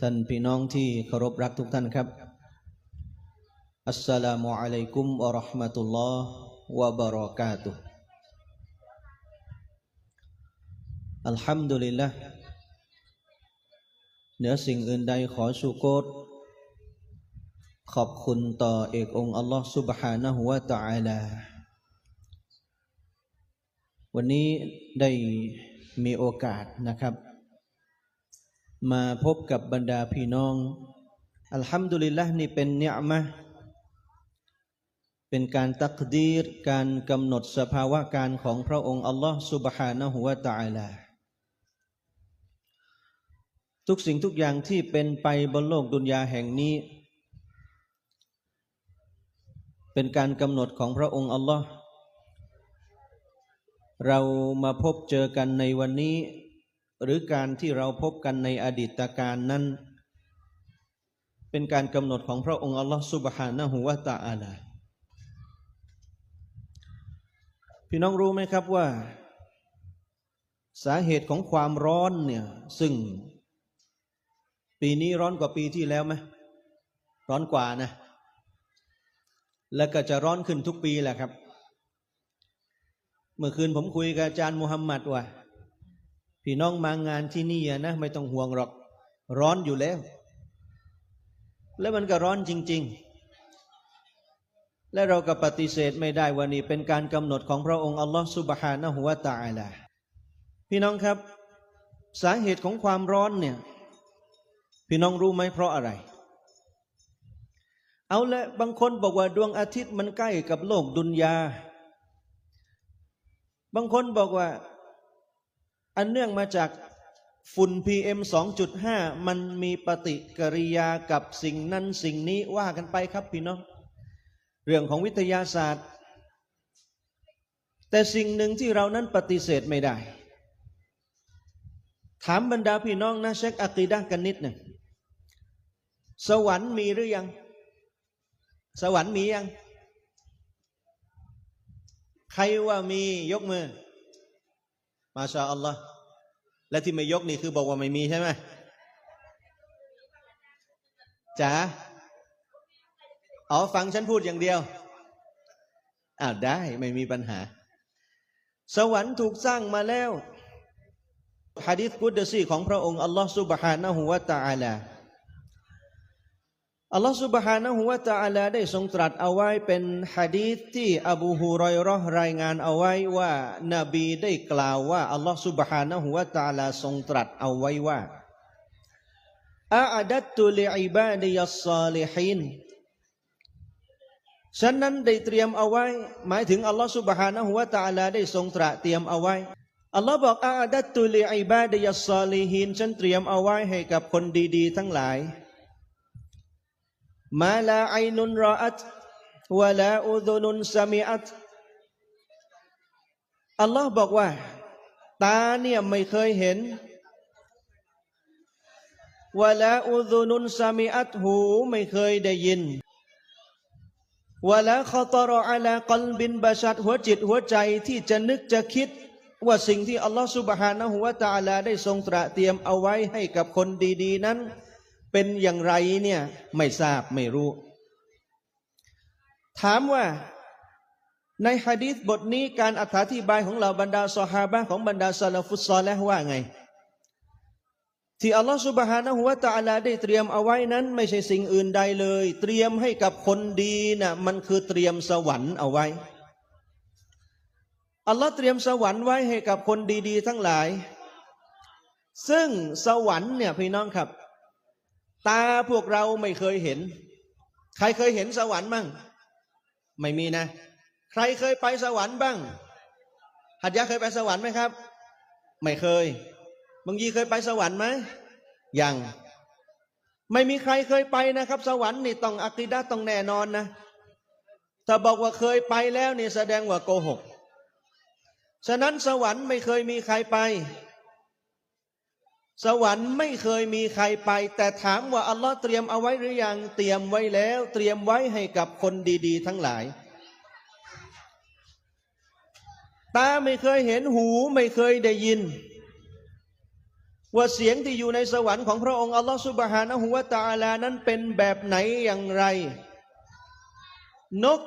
ท่านพี่น้องที่เคารพรักทุกท่านครับ อัสสลามุอะลัยกุมวะเราะห์มะตุลลอฮ์วะบะเราะกาตุฮ์อัลฮัมดุลิลละเหนือสิ่งอื่นใดขอชูโกรขอบคุณต่อเอกองค์อัลลอฮ์ سبحانه และ تعالى วันนี้ได้มีโอกาสนะครับ มาพบกับบรรดาพี่น้อง อัลฮัมดุลิลละนี่เป็นเนียมะห์เป็นการตักดีรการกำหนดสภาวะการของพระองค์อัลลอฮ์ سبحانه และ تعالى ทุกสิ่งทุกอย่างที่เป็นไปบนโลกดุนยาแห่งนี้ เป็นการกำหนดของพระองค์อัลลอฮ์เรามาพบเจอกันในวันนี้ หรือการที่เราพบกันในอดีตการนั้น เป็นการกำหนดของพระองค์อัลลอฮฺสุบฮานะฮูวาตาอาลาพี่น้องรู้ไหมครับว่า สาเหตุของความร้อนเนี่ยซึ่ง ปีนี้ร้อนกว่าปีที่แล้วไหมร้อนกว่านะ และก็จะร้อนขึ้นทุกปีแหละครับ เมื่อคืนผมคุยกับอาจารย์มุฮัมมัดว่า พี่น้องมางานที่นี่นะไม่ต้องห่วงหรอก ร้อนอยู่แล้ว แล้วมันก็ร้อนจริง ๆ และเราก็ปฏิเสธไม่ได้ว่านี่เป็นการกำหนดของพระองค์อัลลอฮฺสุบฮานะฮุวาตาลาพี่น้องครับ สาเหตุของความร้อนเนี่ย พี่น้องรู้ไหมเพราะอะไร เอาละบางคนบอกว่าดวงอาทิตย์มันใกล้กับโลกดุนยา บางคนบอกว่า อันเนื่องมาจากฝุ่น PM 2.5 มันมีปฏิกิริยากับสิ่งนั้นสิ่งนี้ว่ากันไปครับพี่น้องเรื่องของวิทยาศาสตร์ แต่สิ่งหนึ่งที่เรานั้นปฏิเสธไม่ได้ ถามบรรดาพี่น้องนะเช็คอะกีดะกันนิดหนึ่งสวรรค์มีหรือยัง สวรรค์มียัง ใครว่ามียกมือ มาชาอัลลอฮ์และที่ไม่ยกนี่คือบอกว่าไม่มีใช่ไหมจ๋าอ๋อฟังฉันพูดอย่างเดียวอ้าวได้ไม่มีปัญหา สวรรค์ถูกสร้างมาแล้วฮะดิษกุดซีของพระองค์อัลลอฮ์สุบฮานะฮุวะตะอาลา ลอฮฺ سبحانه และ تعالى ได้ทรงตรัสเอาไว้เป็นฮะดีษที่อบูฮุรอยเราะห์รายงานเอาไว้ว่า นบีได้กล่าวว่าอัลลอฮฺ سبحانه และ تعالى ทรงตรัสเอาไว้ว่าอาอัดัตตุลิอิบาดิยัสซาลิฮินฉันนั้นได้เตรียมเอาไว้ หมายถึงอัลลอฮฺ سبحانه และ تعالى ได้ทรงตรัสเตรียมเอาไว้ อัลลอฮ์บอกอาอัดัตตุลิอิบาดิยัสซาลิฮินฉันเตรียมเอาไว้ให้กับคนดี ๆ ทั้งหลาย มาลาไอนุนรออัตวะลาอุดุนุนสมิอัตอัลลอฮ์บอกว่า ตาเนี่ยไม่เคยเห็นวะลาอุดุนุนสมิอัตหูไม่เคยได้ยินวะลาขตรออัลากลบินบาชัดหัวจิตหัวใจที่จะนึกจะคิด ว่าสิ่งที่อัลลอฮ์สุบฮานะฮุวตาลาได้ทรงตระเตรียมเอาไว้ให้กับคนดี ๆ นั้น เป็นอย่างไรเนี่ยไม่ทราบไม่รู้ ถามว่าในฮะดีษบทนี้การอธิบายของเราบรรดาสหาบะของบรรดาซาลฟุตซอลและว่าไง ที่อัลลอฮฺสุบฮานะฮุวาตาลาได้เตรียมเอาไว้นั้น ไม่ใช่สิ่งอื่นใดเลย เตรียมให้กับคนดีนะ่ะมันคือเตรียมสวรรค์เอาไว้อัลลอฮ์เตรียมสวรรค์ไว้ให้กับคนดี ๆ ทั้งหลาย ซึ่งสวรรค์เนี่ยพี่น้องครับ ตาพวกเราไม่เคยเห็น ใครเคยเห็นสวรรค์บ้าง ไม่มีนะ ใครเคยไปสวรรค์บ้าง หัดยะเคยไปสวรรค์ไหมครับ ไม่เคย บางยีเคยไปสวรรค์ไหมยัง ไม่มีใครเคยไปนะครับ สวรรค์นี่ต้องอักิดะต้องแน่นอนนะ ถ้าบอกว่าเคยไปแล้วนี่แสดงว่าโกหก ฉะนั้นสวรรค์ไม่เคยมีใครไป สวรรค์ไม่เคยมีใครไป แต่ถามว่าอัลลอฮ์เตรียมเอาไว้หรือยังเตรียมไว้แล้ว เตรียมไว้ให้กับคนดี ๆ ทั้งหลาย ตาไม่เคยเห็นหูไม่เคยได้ยิน ว่าเสียงที่อยู่ในสวรรค์ของพระองค์อัลลอฮฺสุบฮานะฮุวาตาลานั้นเป็นแบบไหนอย่างไร นก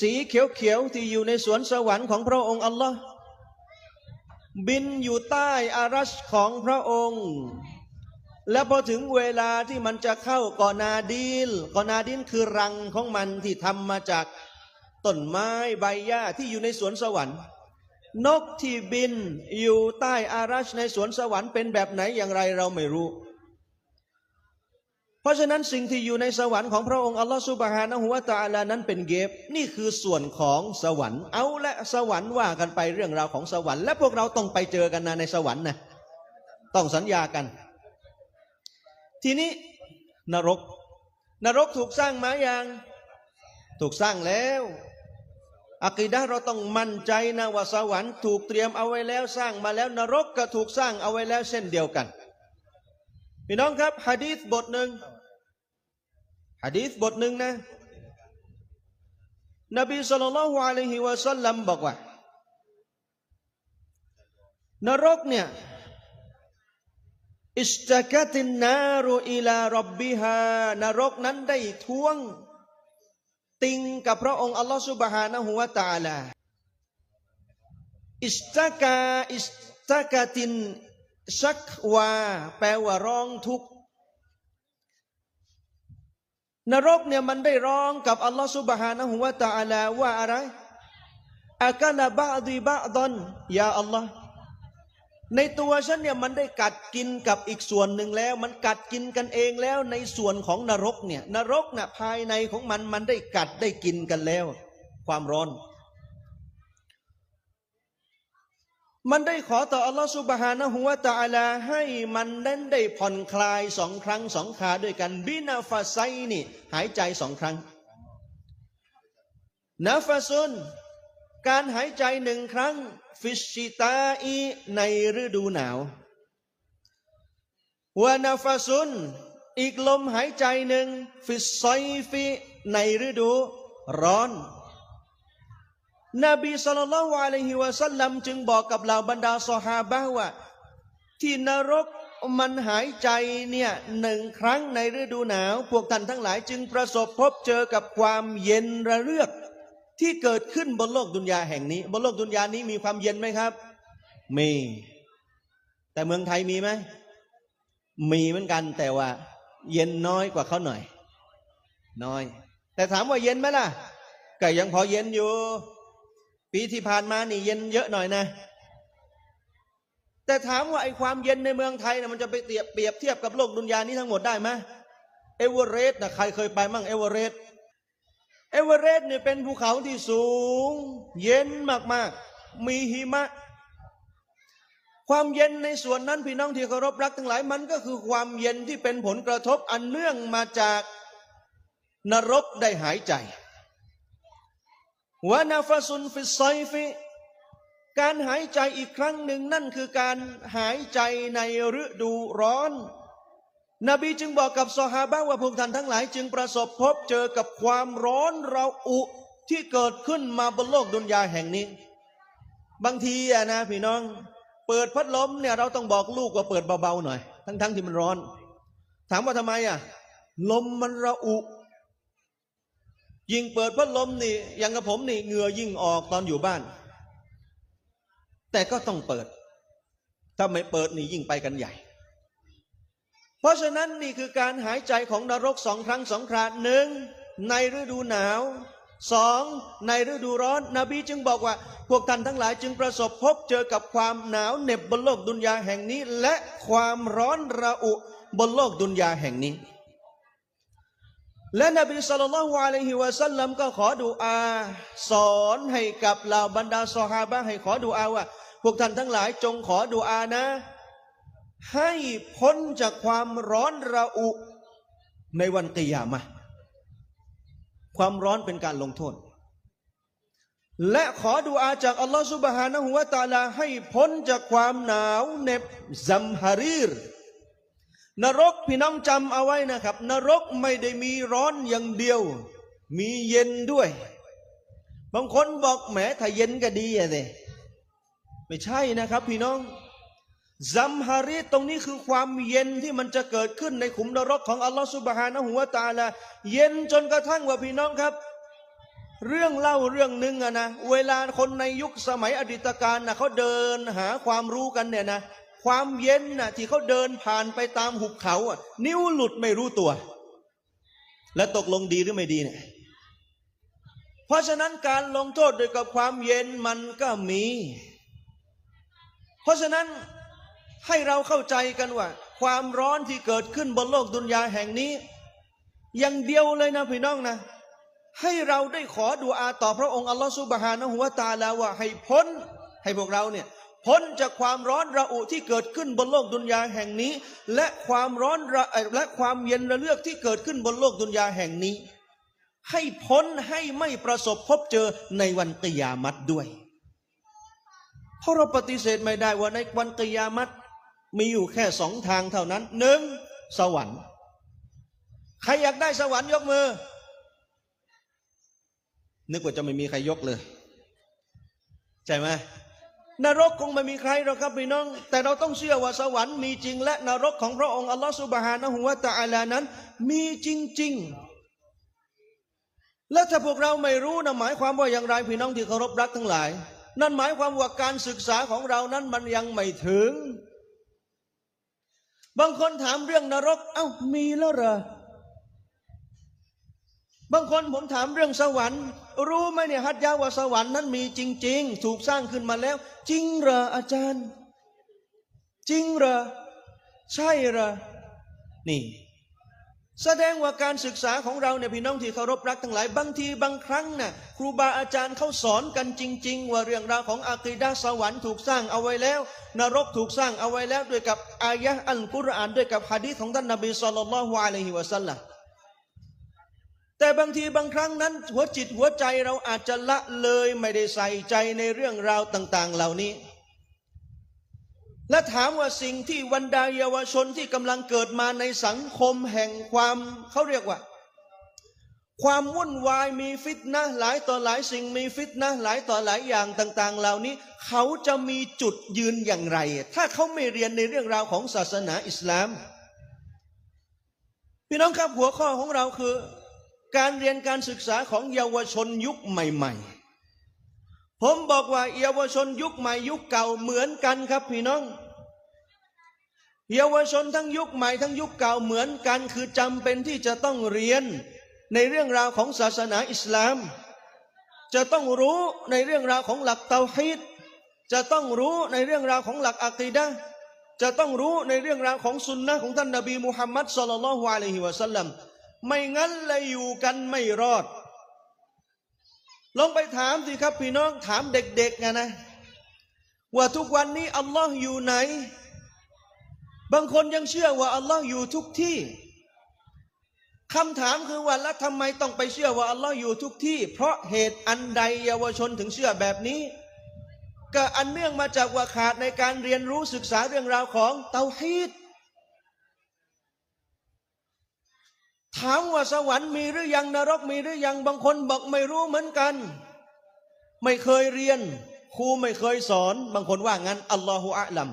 สีเขียวๆที่อยู่ในสวนสวรรค์ของพระองค์อัลลอฮ์ บินอยู่ใต้อารัชของพระองค์ และพอถึงเวลาที่มันจะเข้ากอนาดีลกอนาดีลคือรังของมันที่ทำมาจากต้นไม้ใบหญ้าที่อยู่ในสวนสวรรค์ นกที่บินอยู่ใต้อารัชในสวนสวรรค์เป็นแบบไหนอย่างไรเราไม่รู้ เพราะฉะนั้นสิ่งที่อยู่ในสวรรค์ของพระองค์อัลลอฮฺสุบฮานะฮุวาตาลานั้นเป็นเกบนี่คือส่วนของสวรรค์ เอาและสวรรค์ว่ากันไปเรื่องราวของสวรรค์และพวกเราต้องไปเจอกันนะในสวรรค์นะต้องสัญญากัน ทีนี้นรก นรกถูกสร้างมาอย่างถูกสร้างแล้วอักีดะเราต้องมั่นใจนะว่าสวรรค์ถูกเตรียมเอาไว้แล้วสร้างมาแล้วนรกก็ถูกสร้างเอาไว้แล้วเช่นเดียวกันพี่น้องครับฮะดีษบทหนึ่ง ฮะดีษบทหนึ่งนะ นบีสุลต่านละฮ์อะลัยฮิวะสัลลัมบอกว่านรกเนี่ยอิสตะกะตินนารุอิลารับบิฮานรกนั้นได้ทวง ติงกับพระองค์อัลลอฮฺสุบฮานะฮุวาตาลาอิสตะกาอิสตะกะตินชักวาแปลว่าร้องทุกข์ นรกเนี่ยมันได้ร้องกับอัลลอฮฺสุบฮานะฮุวาตาอัลาว่าอะไรอากาลาบะดีบะดอนยาอัลลอฮ์ในตัวฉันเนี่ยมันได้กัดกินกับอีกส่วนหนึ่งแล้ว มันกัดกินกันเองแล้วในส่วนของนรกเนี่ยนรกน่ะภายในของมันมันได้กัดได้กินกันแล้ว ความร้อน มันได้ขอต่ออัลลอฮฺสุบฮานะฮุวาตาลาให้มันนั้นได้ผ่อนคลายสองครั้งสองคาด้วยกันบินาฟาไซนี่หายใจสองครั้งนาฟาซุนการหายใจหนึ่งครั้ง ฟิชิตาอีในฤดูหนาววานาฟาซุนอีกลมหายใจหนึ่งฟิสไซฟิในฤดูร้อน นบีสุลต่านละอะลัยฮิวะสัลลัมจึงบอกกับเหล่าบรรดาสหาบะว่า ที่นรกมันหายใจเนี่ยหนึ่งครั้งในฤดูหนาว พวกท่านทั้งหลายจึงประสบพบเจอกับความเย็นระเรือก ที่เกิดขึ้นบนโลกดุนยาแห่งนี้ บนโลกดุนยานี้มีความเย็นไหมครับ มี แต่เมืองไทยมีไหมมีเหมือนกันแต่ว่า เย็นน้อยกว่าเขาหน่อย น้อย แต่ถามว่าเย็นไหมล่ะก็ยังพอเย็นอยู่ ปีที่ผ่านมานี่เย็นเยอะหน่อยนะ แต่ถามว่าไอ้ความเย็นในเมืองไทยนะมันจะไปเปรียบเปรียบเทียบกับโลกดุนยานี้ทั้งหมดได้ไหมเอเวอเรสต์นะใครเคยไปมั่งเอเวอเรสต์เอเวอเรสต์เนี่ยเป็นภูเขาที่สูง เย็นมากๆ มีหิมะ ความเย็นในส่วนนั้นพี่น้องที่เคารพรักทั้งหลายมันก็คือความเย็นที่เป็นผลกระทบอันเนื่องมาจากนรกได้หายใจ วานาฟาซุนฟิสไซฟิการหายใจอีกครั้งหนึ่งนั่นคือการหายใจในฤดูร้อน นบีจึงบอกกับซอฮาบะว่าพวกท่านทั้งหลาย จึงประสบพบเจอกับความร้อนเราอุที่เกิดขึ้นมาบนโลกดุนยาแห่งนี้ บางทีอะนะพี่น้อง เปิดพัดลมเนี่ยเราต้องบอกลูกว่าเปิดเบาๆหน่อย ทั้งๆที่มันร้อน ถามว่าทำไมอะลมมันระอุ ยิ่งเปิดพัดลมนี่อย่างกับผมนี่เหงื่อยิ่งออกตอนอยู่บ้าน แต่ก็ต้องเปิด ถ้าไม่เปิดนี่ยิ่งไปกันใหญ่ เพราะฉะนั้นนี่คือการหายใจของนรกสองครั้งสองคราหนึ่งในฤดูหนาวสองในฤดูร้อน นบีจึงบอกว่า พวกท่านทั้งหลายจึงประสบพบเจอกับความหนาวเหน็บบนโลกดุนยาแห่งนี้ และความร้อนระอุบนโลกดุนยาแห่งนี้ และนบีสุลต่านละฮ์อะลัยฮิวะสัลลัมก็ขอดูอาสอนให้กับเหล่าบรรดาซอฮาบะห์ให้ขอดูอาว่า พวกท่านทั้งหลายจงขอดูอานะ ให้พ้นจากความร้อนระอุในวันกิยามะความร้อนเป็นการลงโทษ และขอดูอาจากอัลลอฮฺสุบฮานะฮุวาตาลาให้พ้นจากความหนาวเหน็บซัมฮารีร นรกพี่น้องจำเอาไว้นะครับ นรกไม่ได้มีร้อนอย่างเดียว มีเย็นด้วย บางคนบอกแหมถ้าเย็นก็ดีอะเลยไม่ใช่นะครับ พี่น้องซัมฮาริตรงนี้คือความเย็นที่มันจะเกิดขึ้นในขุมนรกของอัลลอฮฺสุบฮานะฮุวตาลาเย็นจนกระทั่งว่าพี่น้องครับ เรื่องเล่าเรื่องหนึ่งอะนะเวลาคนในยุคสมัยอดีตการนะเขาเดินหาความรู้กันเนี่ยนะ ความเย็นน่ะที่เขาเดินผ่านไปตามหุบเขาอะ นิ้วหลุดไม่รู้ตัว และตกลงดีหรือไม่ดีเนี่ย เพราะฉะนั้นการลงโทษโดยกับความเย็นมันก็มี เพราะฉะนั้นให้เราเข้าใจกันว่า ความร้อนที่เกิดขึ้นบนโลกดุนยาแห่งนี้ อย่างเดียวเลยนะพี่น้องนะ ให้เราได้ขอดุอาต่อพระองค์อัลลอฮฺสุบฮานะฮุวาตาลาว่าให้พ้นให้พวกเราเนี่ย พ้นจากความร้อนระอุที่เกิดขึ้นบนโลกดุนยาแห่งนี้ และความร้อนระและความเย็นระเลือกที่เกิดขึ้นบนโลกดุนยาแห่งนี้ ให้พ้นให้ไม่ประสบพบเจอในวันกิยามัตด้วย เพราะเราปฏิเสธไม่ได้ว่าในวันกิยามัตมีอยู่แค่สองทางเท่านั้นหนึ่งสวรรค์ ใครอยากได้สวรรค์ยกมือ นึกว่าจะไม่มีใครยกเลย ใช่ไหม นรกคงไม่มีใครหรอกครับพี่น้อง แต่เราต้องเชื่อว่าสวรรค์มีจริง และนรกของพระองค์อัลลอฮฺสุบฮานะฮุวาตะอาลานั้น มีจริง ๆ และถ้าพวกเราไม่รู้นะหมายความว่าอย่างไรพี่น้องที่เคารพรักทั้งหลาย นั่นหมายความว่าการศึกษาของเรานั้นมันยังไม่ถึง บางคนถามเรื่องนรก เอ้ามีแล้วเหรอ บางคนผมถามเรื่องสวรรค์ รู้ไหมเนี่ยฮัจญาว่าสวรรค์นั้นมีจริง ๆ ถูกสร้างขึ้นมาแล้ว จริงเหรออาจารย์ จริงเหรอใช่เหรอนี่ แสดงว่าการศึกษาของเราเนี่ยพี่น้องที่เคารพรักทั้งหลายบางทีบางครั้งน่ะครูบาอาจารย์เขาสอนกันจริง ๆ ว่าเรื่องราวของอาคีดะห์สวรรค์ถูกสร้างเอาไว้แล้ว นรกถูกสร้างเอาไว้แล้วด้วยกับอายะห์อัลกุรอานด้วยกับฮะดีษของท่านนบีสุลต่านละฮ์อะลัยฮิวะสัลลัม แต่บางทีบางครั้งนั้น หัวจิตหัวใจเราอาจจะละเลยไม่ได้ใส่ใจในเรื่องราวต่าง ๆ เหล่านี้ และถามว่าสิ่งที่วันดาเยาวชนที่กำลังเกิดมาในสังคมแห่งความเขาเรียกว่า ความวุ่นวายมีฟิตนะหลายต่อหลายสิ่งมีฟิตนะหลายต่อหลายอย่างต่าง ๆ เหล่านี้ เขาจะมีจุดยืนอย่างไร ถ้าเขาไม่เรียนในเรื่องราวของศาสนาอิสลาม พี่น้องครับหัวข้อของเราคือ การเรียนการศึกษาของเยาวชนยุคใหม่ ๆ ผมบอกว่าเยาวชนยุคใหม่ยุคเก่าเหมือนกันครับพี่น้อง เยาวชนทั้งยุคใหม่ทั้งยุคเก่าเหมือนกัน คือจำเป็นที่จะต้องเรียนในเรื่องราวของศาสนาอิสลาม จะต้องรู้ในเรื่องราวของหลักเตาฮีดจะต้องรู้ในเรื่องราวของหลักอะกีดะจะต้องรู้ในเรื่องราวของสุนนะของท่านนบีมุฮัมมัดสุลลัลลอฮุอะลัยฮิวะสัลลัม ไม่งั้นเลยอยู่กันไม่รอด ลองไปถามสิครับ พี่น้องถามเด็กๆไงนะ ว่าทุกวันนี้อัลลอฮ์อยู่ไหน บางคนยังเชื่อว่าอัลลอฮ์อยู่ทุกที่คำถามคือว่าแล้วทำไมต้องไปเชื่อว่าอัลลอฮ์อยู่ทุกที่ เพราะเหตุอันใดเยาวชนถึงเชื่อแบบนี้ ก็อันเนื่องมาจากว่าขาดในการเรียนรู้ศึกษาเรื่องราวของเตาฮีด ถามว่าสวรรค์มีหรือยังนรกมีหรือยังบางคนบอกไม่รู้เหมือนกัน ไม่เคยเรียน ครูไม่เคยสอน บางคนว่างั้นอัลลอฮฺอัลลัม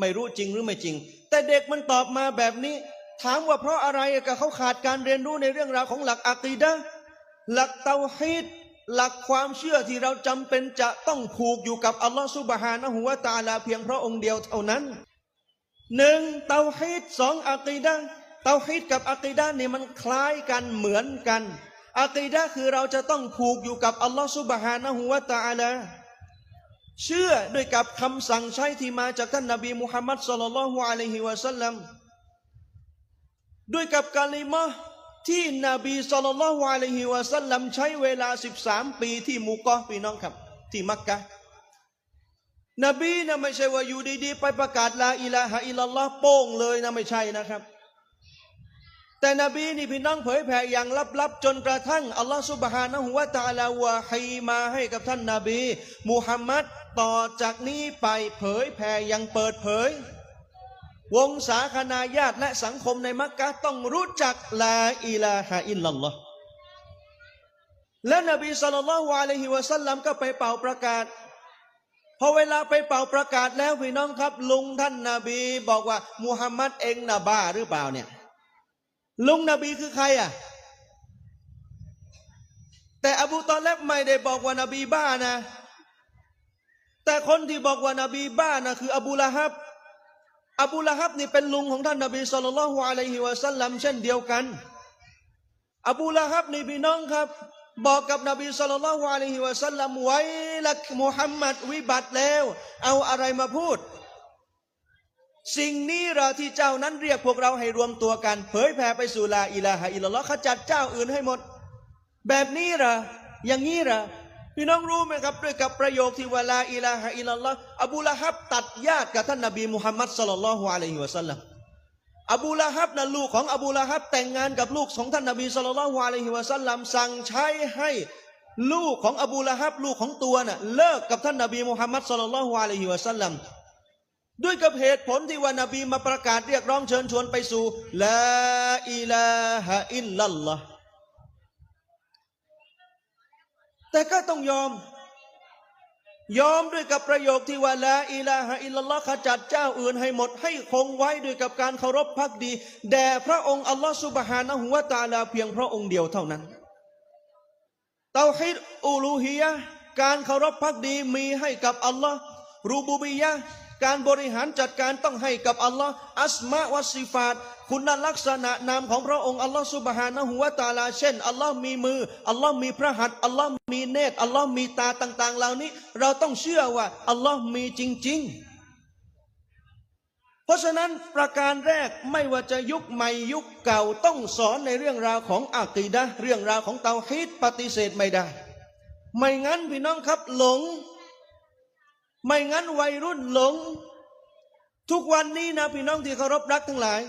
ไม่รู้จริงหรือไม่จริง แต่เด็กมันตอบมาแบบนี้ ถามว่าเพราะอะไรกับเขาขาดการเรียนรู้ในเรื่องราวของหลักอะกีดะหลักเตาฮีดหลักความเชื่อที่เราจำเป็นจะต้องผูกอยู่กับอัลลอฮฺสุบฮานะฮูวะตาลาเพียงพระองค์เดียวเท่านั้นหนึ่งเตาฮีดสองอะกีดะ เตาฮีดกับอะกีดะนี่มันคล้ายกันเหมือนกันอะกีดะคือเราจะต้องผูกอยู่กับอัลลอฮฺซุบฮานะฮูวะตะอาลาเชื่อด้วยกับคำสั่งใช้ที่มาจากท่านนบีมุฮัมมัดสุลลัลลอฮุอะลัยฮิวะสัลลัมด้วยกับกาลิมะที่นบีสุลลัลลอฮุอะลัยฮิวะสัลลัมใช้เวลา 13 ปีที่มุกอพี่น้องครับ ที่มักกะนบีนะไม่ใช่ว่าอยู่ดีๆ ไปประกาศลาอิลาฮะอิลลัลลอฮ์โป้งเลยนะไม่ใช่นะครับ แต่นบีนี่พี่น้องเผยแผ่อย่างลับๆ จนกระทั่งอัลลอฮฺสุบฮานะฮุวาตาลาวะฮีมาให้กับท่านนาบีมุฮัมมัดต่อจากนี้ไปเผยแผ่อย่างเปิดเผย วงศาคณาญาติและสังคมในมักกะต้องรู้จักลาอิลาฮะอิลลัลลอฮ์และนบีสุลต่านละฮ์อะลัยฮิวะสัลลัมก็ไปเป่าประกาศพอเวลาไปเป่าประกาศแล้วพี่น้องครับ ลุงท่านนาบีบอกว่ามุฮัมมัดเองนะบ้าหรือเปล่าเนี่ย ลุงนบีคือใครอะ แต่อบูตอเลบไม่ได้บอกว่านบีบ้านะ แต่คนที่บอกว่านาบีบ้านะคือ อบูละฮับ อบูละฮับนี่เป็นลุงของท่านนบีสุลต่านละฮ์อะลัยฮิวะสัลลัมเช่นเดียวกัน อบูละฮับนี่พี่น้องครับ บอกกับนบีสุลต่านละฮ์อะลัยฮิวะสัลลัมไว้ละมุฮัมมัดวิบัติแล้ว เอาอะไรมาพูด สิ่งนี้เราที่เจ้านั้นเรียกพวกเราให้รวมตัวกัน เผยแผ่ไปสู่ลาอิลาฮะอิลลัลลอฮ์ขจัดเจ้าอื่นให้หมด แบบนี้เหรออย่างนี้เหรอพี่น้องรู้ไหมครับด้วยกับประโยคที่วลาอิลาฮะอิลลัลลอฮ์อบูละฮับตัดญาติกับท่านนบีมุฮัมมัดสลลัลลอฮุอะลัยฮิวะสัลลัมอบูละฮับนั้นลูกของอบูละฮับแต่งงานกับลูกของท่านนบีสลลัลลอฮุอะลัยฮิวะสัลลัมสั่งใช้ให้ลูกของอบูละฮับลูกของตัวน่ะเลิกกับท่านนบีมุฮัมมัดสลลัลลอฮุอะลัยฮิวะสัลลัม ด้วยกับเหตุผลที่ว่านบีมาประกาศเรียกร้องเชิญชวนไปสู่ลาอิลาฮะอิลลัลลอฮ์แต่ก็ต้องยอม ยอมด้วยกับประโยคที่ว่าลาอิลาฮะอิลลัลลอฮ์ขจัดเจ้าอื่นให้หมดให้คงไว้ด้วยกับการเคารพพักดีแด่พระองค์อัลลอฮ์สุบฮานะฮุวะตาลาเพียงพระองค์เดียวเท่านั้นเตาฮิดอูลูฮียะการเคารพพักดีมีให้กับอัลลอฮ์รูบูบียะ การบริหารจัดการต้องให้กับอัลลอฮ์อัสมาวัสซิฟาตคุณลักษณะนามของพระองค์อัลลอฮ์สุบฮานะฮุวตาลาเช่นอัลลอฮ์มีมืออัลลอฮ์มีพระหัตถ์อัลลอฮ์มีเนตรอัลลอฮ์มีตาต่าง ๆ เหล่านี้ เราต้องเชื่อว่าอัลลอฮ์มีจริงๆเพราะฉะนั้นประการแรกไม่ว่าจะยุคใหม่ยุคเก่าต้องสอนในเรื่องราวของอากีดะเรื่องราวของเตาฮีดปฏิเสธไม่ได้ ไม่งั้นพี่น้องครับหลง ไม่งั้นวัยรุ่นหลง ทุกวันนี้นะพี่น้องที่เคารพรักทั้งหลาย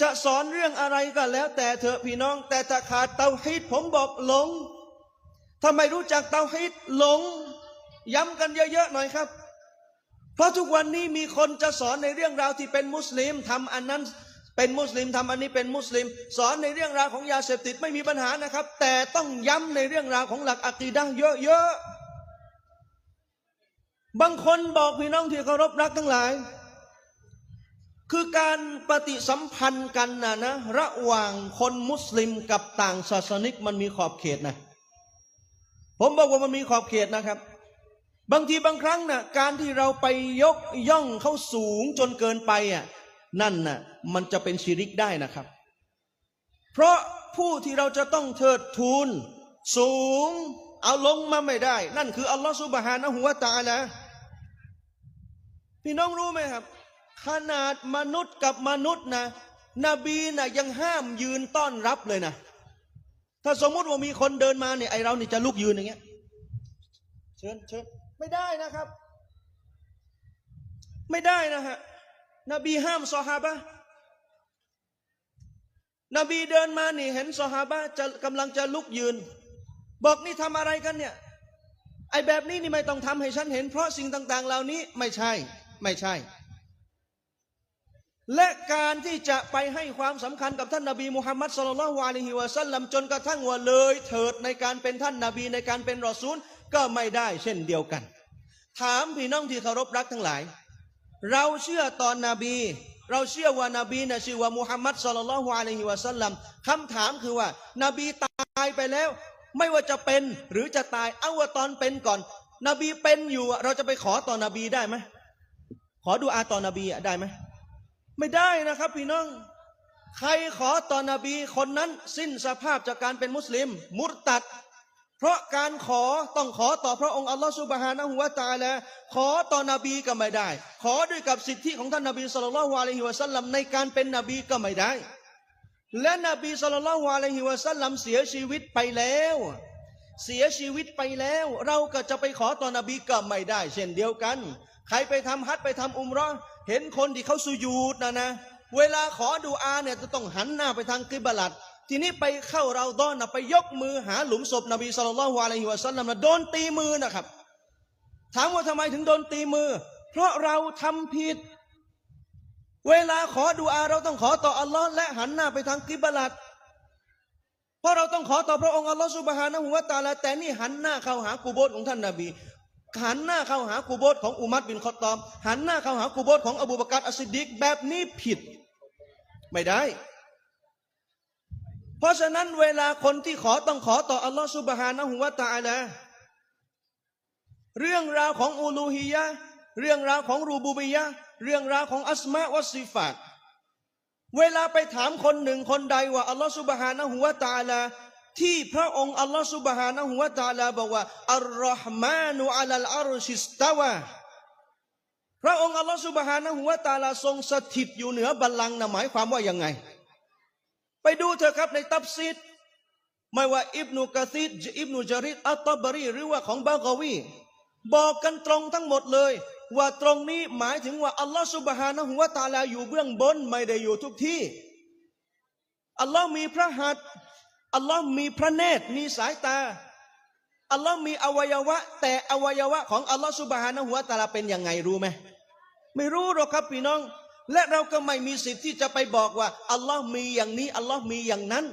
จะสอนเรื่องอะไรก็แล้ว แต่เถอะพี่น้อง แต่ถ้าขาดเตาฮีดผมบอกหลงถ้าไม่รู้จักเตาฮีดหลง ย้ำกันเยอะๆหน่อยครับ เพราะทุกวันนี้มีคนจะสอนในเรื่องราวที่เป็นมุสลิมทำอันนั้นเป็นมุสลิมทำอันนี้เป็นมุสลิม สอนในเรื่องราวของยาเสพติดไม่มีปัญหานะครับ แต่ต้องย้ำในเรื่องราวของหลักอะกีดะห์เยอะๆ บางคนบอกพี่น้องที่เคารพรักทั้งหลาย คือการปฏิสัมพันธ์กันนะนะ ระหว่างคนมุสลิมกับต่างศาสนิกมันมีขอบเขตนะ ผมบอกว่ามันมีขอบเขตนะครับ บางทีบางครั้งนะ่ะการที่เราไปยกย่องเขาสูงจนเกินไปอะนั่นน่ะมันจะเป็นชิริกได้นะครับ เพราะผู้ที่เราจะต้องเทิดทูนสูงเอาลงมาไม่ได้ นั่นคืออัลลอฮฺสุบฮานะฮุวาตาละ พี่น้องรู้ไหมครับ ขนาดมนุษย์กับมนุษย์นะ นบีนะยังห้ามยืนต้อนรับเลยนะ ถ้าสมมุติว่ามีคนเดินมาเนี่ยไอเราเนี่จะลุกยืนอย่างเงี้ยเชิญเชิญไม่ได้นะครับ ไม่ได้นะฮะนบีห้ามซอฮาบะนบีเดินมานี่เห็นซอฮาบะจะกำลังจะลุกยืน บอกนี่ทำอะไรกันเนี่ยไอแบบนี้นี่ไม่ต้องทำให้ฉันเห็น เพราะสิ่งต่าง ๆ เหล่านี้ไม่ใช่ ไม่ใช่ และการที่จะไปให้ความสำคัญกับท่านนบีมุฮัมมัดสุลลัลฮวาลัยฮิวะสัลลัมจนกระทั่งว่าเลยเถิดในการเป็นท่านนบีในการเป็นรอซูลก็ไม่ได้เช่นเดียวกัน ถามพี่น้องที่เคารพรักทั้งหลาย เราเชื่อตอนนบี เราเชื่อว่านาบีนะชื่อว่ามุฮัมมัดสุลลัลฮวาลัยฮิวะสัลลัมคำถามคือว่านบีตายไปแล้ว ไม่ว่าจะเป็นหรือจะตายเอาว่าตอนเป็นก่อน นบีเป็นอยู่เราจะไปขอต่อนบีได้ไหม ขอดูอาตอนนบีได้ไหมไม่ได้นะครับ พี่น้อง ใครขอต่อนบีคนนั้นสิ้นสภาพจากการเป็นมุสลิม มุรตัด เพราะการขอต้องขอต่อพระองค์อัลลอฮฺสุบฮานะฮุวาตาลาขอต่อนบีก็ไม่ได้ ขอด้วยกับสิทธิของท่านนบีสุลต่านละฮ์อะลัยฮิวะสัลลัมในการเป็นนบีก็ไม่ได้ และนบีสุลต่านละฮ์อะลัยฮิวะสัลลัมเสียชีวิตไปแล้วเสียชีวิตไปแล้ว เราก็จะไปขอต่อนบีก็ไม่ได้ เช่นเดียวกัน ครไปทำฮัจญ์ไปทำอุมราะห์เห็นคนที่เขาสุญูดนะนะ เวลาขอดูอาเนี่ยจะต้องหันหน้าไปทางกิบลัด ทีนี้ไปเข้าเราดอนนะไปยกมือหาหลุมศพนบีสุลต่านละฮ์อะลัยฮิวะสัลลัมนะโดนตีมือนะครับ ถามว่าทำไมถึงโดนตีมือ เพราะเราทำผิด เวลาขอดูอาเราต้องขอต่ออัลลอฮ์และหันหน้าไปทางกิบลัด เพราะเราต้องขอต่อพระองค์อัลลอฮ์สุบฮานะฮุวาตาลาแต่นี่หันหน้าเข้าหากูโบสของท่านนาบี หันหน้าเข้าหากูโบสของอุมัดบินคอตอม หันหน้าเข้าหากูโบสของอบูบากรอัสซิดดิกแบบนี้ผิด ไม่ได้ เพราะฉะนั้นเวลาคนที่ขอต้องขอต่ออัลลอฮฺสุบฮานะฮุวาตาอาลาเรื่องราวของอูลูฮียะเรื่องราวของรูบูบียะเรื่องราวของอัสมาวัสซิฟาตเวลาไปถามคนหนึ่งคนใดว่าอัลลอฮฺสุบฮานะฮุวาตาลา ที่พระองค์อัลลอฮฺสุบฮานะฮุวาตาลาบอกว่าอัลรอฮ์มานุอัลลอารชิสตาวะพระองค์อัลลอฮฺสุบฮานะฮุวาตาลาทรงสถิตอยู่เหนือบัลลังก์นะหมายความว่ายังไง ไปดูเถอะครับในตับซีดไม่ว่าอิบนุกะซีดอิบนุจาริดอัตตบารีหรือว่าของบากาวีบอกกันตรงทั้งหมดเลย ว่าตรงนี้หมายถึงว่าอัลลอฮฺสุบฮานะฮุวาตาลาอยู่เบื้องบนไม่ได้อยู่ทุกที่อัลลอฮ์มีพระหัตถ์ อัลลอฮ์มีพระเนตรมีสายตา อัลลอฮ์มีอวัยวะ แต่อวัยวะของอัลลอฮ์สุบฮานะฮุวตาลาเป็นยังไงรู้ไหมไม่รู้หรอกครับพี่น้อง และเราก็ไม่มีสิทธิ์ที่จะไปบอกว่าอัลลอฮ์มีอย่างนี้อัลลอฮ์มีอย่างนั้น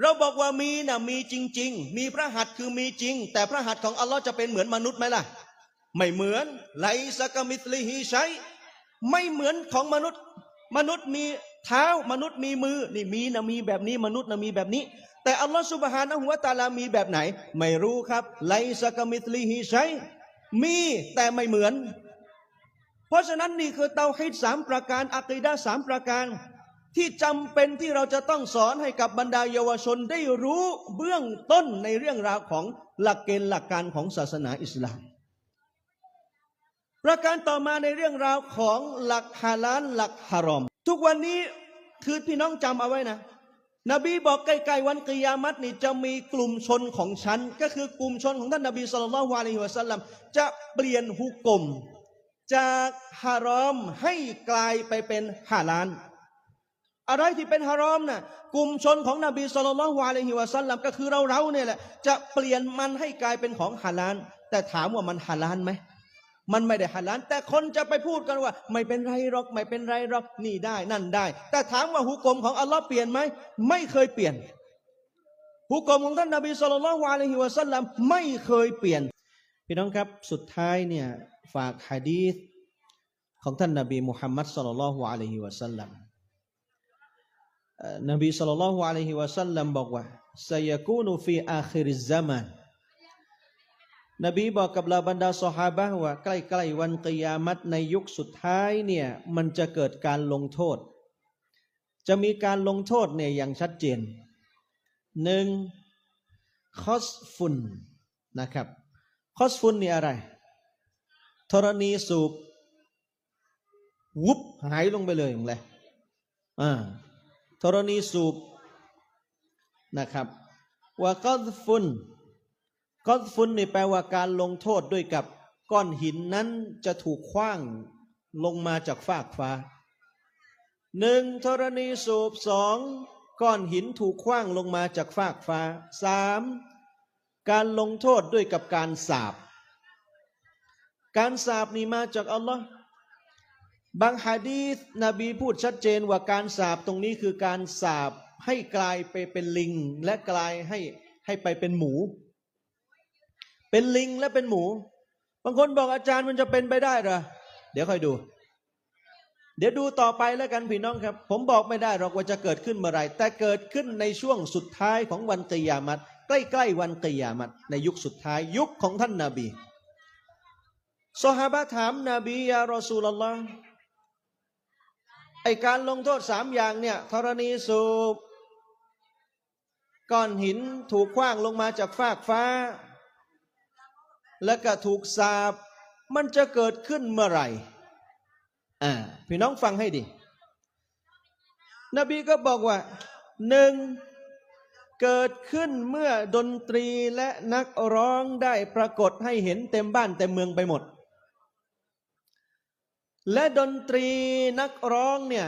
เราบอกว่ามีนะมีจริง ๆ มีพระหัตถ์คือมีจริง แต่พระหัตถ์ของอัลลอฮ์จะเป็นเหมือนมนุษย์ไหมล่ะ ไม่เหมือนไลสกามิตลิฮิใช้ไม่เหมือนของมนุษย์ มนุษย์มี เท้ามนุษย์มีมือนี่มีนะมีแบบนี้มนุษย์นะมีแบบนี้ แต่อัลลอฮฺสุบฮานะฮุวตาลามีแบบไหน ไม่รู้ครับไลสกามิตลิฮิใช้มีแต่ไม่เหมือน เพราะฉะนั้นนี่คือเตาฮิดสามประการอัคีดะห์สามประการ ที่จำเป็นที่เราจะต้องสอนให้กับบรรดาเยาวชนได้รู้เบื้องต้นในเรื่องราวของหลักเกณฑ์หลักการของศาสนาอิสลามประการต่อมาในเรื่องราวของหลักฮาลาลหลักฮารอม ทุกวันนี้คือพี่น้องจำเอาไว้นะ นบีบอกใกล้ๆวันกิยามัตนี่จะมีกลุ่มชนของฉัน ก็คือกลุ่มชนของท่านนบีสุลต่านละฮ์อะลัยฮิวะสัลลัมจะเปลี่ยนฮุกกลมจากฮารอมให้กลายไปเป็นฮาลาลอะไรที่เป็นฮารอมน่ะกลุ่มชนของนบีสุลต่านละฮ์อะลัยฮิวะสัลลัมก็คือเราเราๆเนี่ยแหละจะเปลี่ยนมันให้กลายเป็นของฮาลาลแต่ถามว่ามันฮาลาลไหม มันไม่ได้ฮาลาลแต่คนจะไปพูดกันว่า ไม่เป็นไรหรอกไม่เป็นไรหรอกนี่ได้นั่นได้ แต่ถามว่าฮุกกลมของอัลลอฮ์เปลี่ยนไหมไม่เคยเปลี่ยนฮุกกลมของท่านนบีสุลต่านละฮ์อะลัยฮิวะสัลลัมไม่เคยเปลี่ยน พี่น้องครับสุดท้ายเนี่ยฝากฮะดีษของท่านนบีมุฮัมมัดสุลลัลลอฮุอะลัยฮิวะสัลลัมเอ่อนบีสุลต่านละฮ์อะลัยฮิวะสัลลัมบอกว่า سيكون في آخر الزمان นบีบอกกับเหล่าบรรดาสหาบะห์ว่าใกล้ๆวันกิยามัตในยุคสุดท้ายเนี่ยมันจะเกิดการลงโทษ จะมีการลงโทษเนี่ยอย่างชัดเจนหนึ่งคอสฟุนนะครับคอสฟุนนี่อะไรธรณีสูบวุบหายลงไปเลยอย่างไรอ่าธรณีสูบนะครับว่าก็ฟุน ก้อนฟุนนี่แปลว่าการลงโทษด้วยกับก้อนหินนั้นจะถูกคว้างลงมาจากฟากฟ้าหนึ่งธรณีสูบสองก้อนหินถูกคว้างลงมาจากฟากฟ้าสามการลงโทษด้วยกับการสาบ การสาบนี่มาจากอัลลอฮ์บางฮะดีษนบีพูดชัดเจนว่าการสาบตรงนี้คือการสาบให้กลายไปเป็นลิง และกลายให้ให้ไปเป็นหมู เป็นลิงและเป็นหมู บางคนบอกอาจารย์มันจะเป็นไปได้เหรอ เดี๋ยวค่อยดู เดี๋ยวดูต่อไปแล้วกันพี่น้องครับ ผมบอกไม่ได้หรอกว่าจะเกิดขึ้นเมื่อไรแต่เกิดขึ้นในช่วงสุดท้ายของวันกิยามัตใกล้ๆวันกิยามัตในยุคสุดท้ายยุคของท่านนาบีซอฮาบะถามนาบียารอซูลลอฮ์ไอการลงโทษสามอย่างเนี่ยธรณีสูบก้อนหินถูกคว้างลงมาจากฟากฟ้า แล้วก็ถูกสาบมันจะเกิดขึ้นเมื่อไหร่อ่าพี่น้องฟังให้ดี นบีก็บอกว่าหนึ่งเกิดขึ้นเมื่อดนตรีและนักร้องได้ปรากฏให้เห็นเต็มบ้านเต็มเมืองไปหมด และดนตรีนักร้องเนี่ย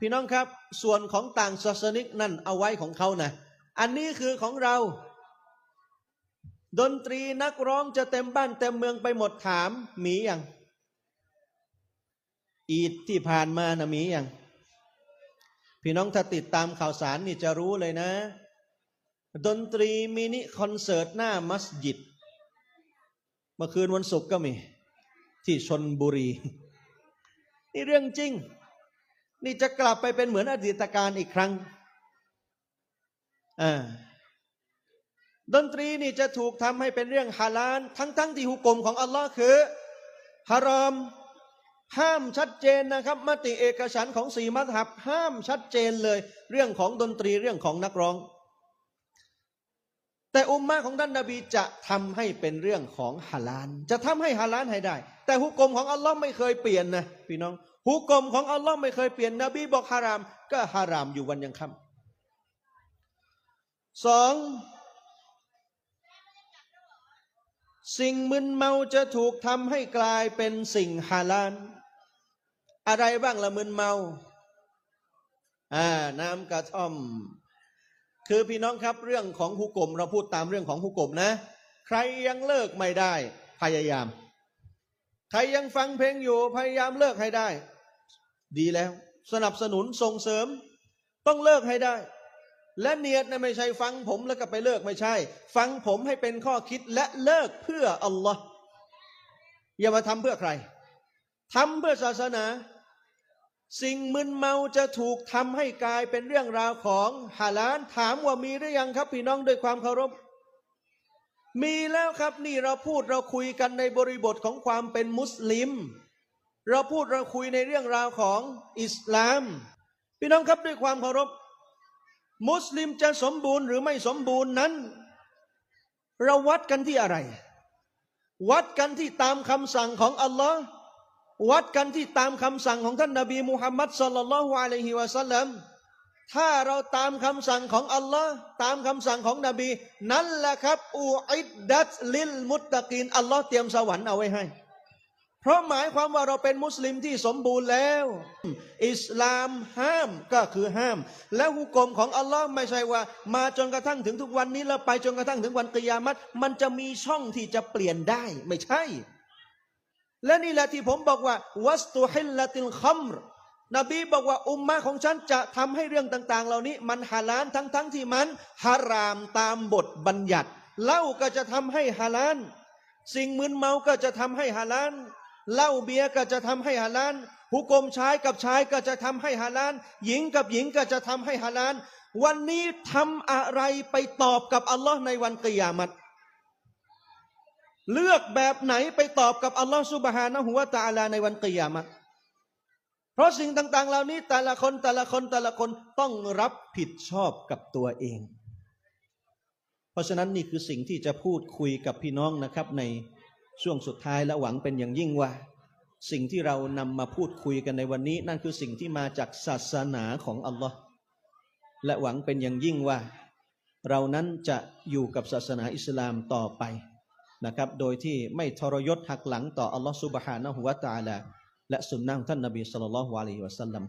พี่น้องครับส่วนของต่างศาสนิกนั่นเอาไว้ของเขานะ อันนี้คือของเรา ดนตรีนักร้องจะเต็มบ้านเต็มเมืองไปหมดถามมีอย่างอีดที่ผ่านมานะมีอย่างพี่น้องถ้าติดตามข่าวสารนี่จะรู้เลยนะ ดนตรีมินิคอนเสิร์ตหน้ามัสยิด เมื่อคืนวันศุกร์ก็มี ที่ชนบุรี นี่เรื่องจริง นี่จะกลับไปเป็นเหมือนอดีตการอีกครั้งอ่า ดนตรีนี่จะถูกทำให้เป็นเรื่องฮาลาลทั้งๆทที่หุกกลมของอัลลอฮ์คือฮารอม ห้ามชัดเจนนะครับ มติเอกฉันของสีมัธับ ห้ามชัดเจนเลย เรื่องของดนตรีเรื่องของนักร้อง แต่อุมมะของท่านนาบีจะทำให้เป็นเรื่องของฮาลาลจะทำให้ฮาลาลให้ได้ แต่หุกกลมของอัลลอฮ์ไม่เคยเปลี่ยนนะพี่น้องหุกกลมของอัลลอฮ์ไม่เคยเปลี่ยนนบีบอกฮาราม ก็ฮารามอยู่วันยังค่ำสอง สิ่งมึนเมาจะถูกทำให้กลายเป็นสิ่งฮาลาลอะไรบ้างละมึนเมาอ่าน้ำกระท่อม คือพี่น้องครับเรื่องของหุกกลมเราพูดตามเรื่องของหุกกลมนะ ใครยังเลิกไม่ได้ พยายาม ใครยังฟังเพลงอยู่พยายามเลิกให้ได้ ดีแล้ว สนับสนุนส่งเสริม ต้องเลิกให้ได้ และเนียดนะไม่ใช่ฟังผมแล้วก็ไปเลิกไม่ใช่ ฟังผมให้เป็นข้อคิดและเลิกเพื่ออัลลอฮ์อย่ามาทำเพื่อใครทำเพื่อศาสนา สิ่งมึนเมาจะถูกทำให้กลายเป็นเรื่องราวของฮาลาลถามว่ามีหรือยังครับ พี่น้องด้วยความเคารพ มีแล้วครับนี่เราพูดเราคุยกันในบริบทของความเป็นมุสลิม เราพูดเราคุยในเรื่องราวของอิสลาม พี่น้องครับด้วยความเคารพ มุสลิมจะสมบูรณ์หรือไม่สมบูรณ์นั้น เราวัดกันที่อะไร วัดกันที่ตามคำสั่งของอัลลอฮ์วัดกันที่ตามคำสั่งของท่านนาบีมุฮัมมัดสลลัลลอฮุอะลัยฮิวะสัลลัมถ้าเราตามคำสั่งของอัลลอฮ์ตามคำสั่งของนบี นั่นแหละครับอูอิดดัตลิลมุตตะกีนอัลลอฮ์เตรียมสวรรค์เอาไว้ให้ เพราะหมายความว่าเราเป็นมุสลิมที่สมบูรณ์แล้ว อิสลามห้ามก็คือห้าม และหุกกลมของอัลลอฮ์ไม่ใช่ว่า มาจนกระทั่งถึงทุกวันนี้แล้วไปจนกระทั่งถึงวันกิยามัตมันจะมีช่องที่จะเปลี่ยนได้ไม่ใช่ และนี่แหละที่ผมบอกว่า วัสตุฮิลละติลคัมรนบีบอกว่าอุมมะของฉันจะทำให้เรื่องต่าง ๆ เหล่านี้ มันฮาลาลทั้งๆทที่มันฮารามตามบทบัญญัติเหล้าก็จะทำให้ฮาลาลสิ่งมึนเมาก็จะทำให้ฮาลาล เหล้าเบียร์ก็จะทำให้ฮาลาลหุกกลมชายกับชายก็จะทำให้ฮาลาลหญิงกับหญิงก็จะทำให้ฮาลาลวันนี้ทำอะไรไปตอบกับอัลลอฮ์ในวันกิยามัตเลือกแบบไหนไปตอบกับอัลลอฮฺสุบฮานะฮุวาตาลาในวันกิยามะห์เพราะสิ่งต่าง ๆ เหล่านี้แต่ละคนแต่ละคนแต่ละคนต้องรับผิดชอบกับตัวเอง เพราะฉะนั้นนี่คือสิ่งที่จะพูดคุยกับพี่น้องนะครับใน ช่วงสุดท้ายและหวังเป็นอย่างยิ่งว่า สิ่งที่เรานำมาพูดคุยกันในวันนี้ นั่นคือสิ่งที่มาจากศาสนาของอัลลอฮ์และหวังเป็นอย่างยิ่งว่า เรานั้นจะอยู่กับศาสนาอิสลามต่อไปนะครับ โดยที่ไม่ทรยศหักหลังต่ออัลลอฮฺสุบฮานะฮุวาตาลาและสุนนะของท่านนบีสุลต่านละฮ์วะลัยฮิวะสัลลัม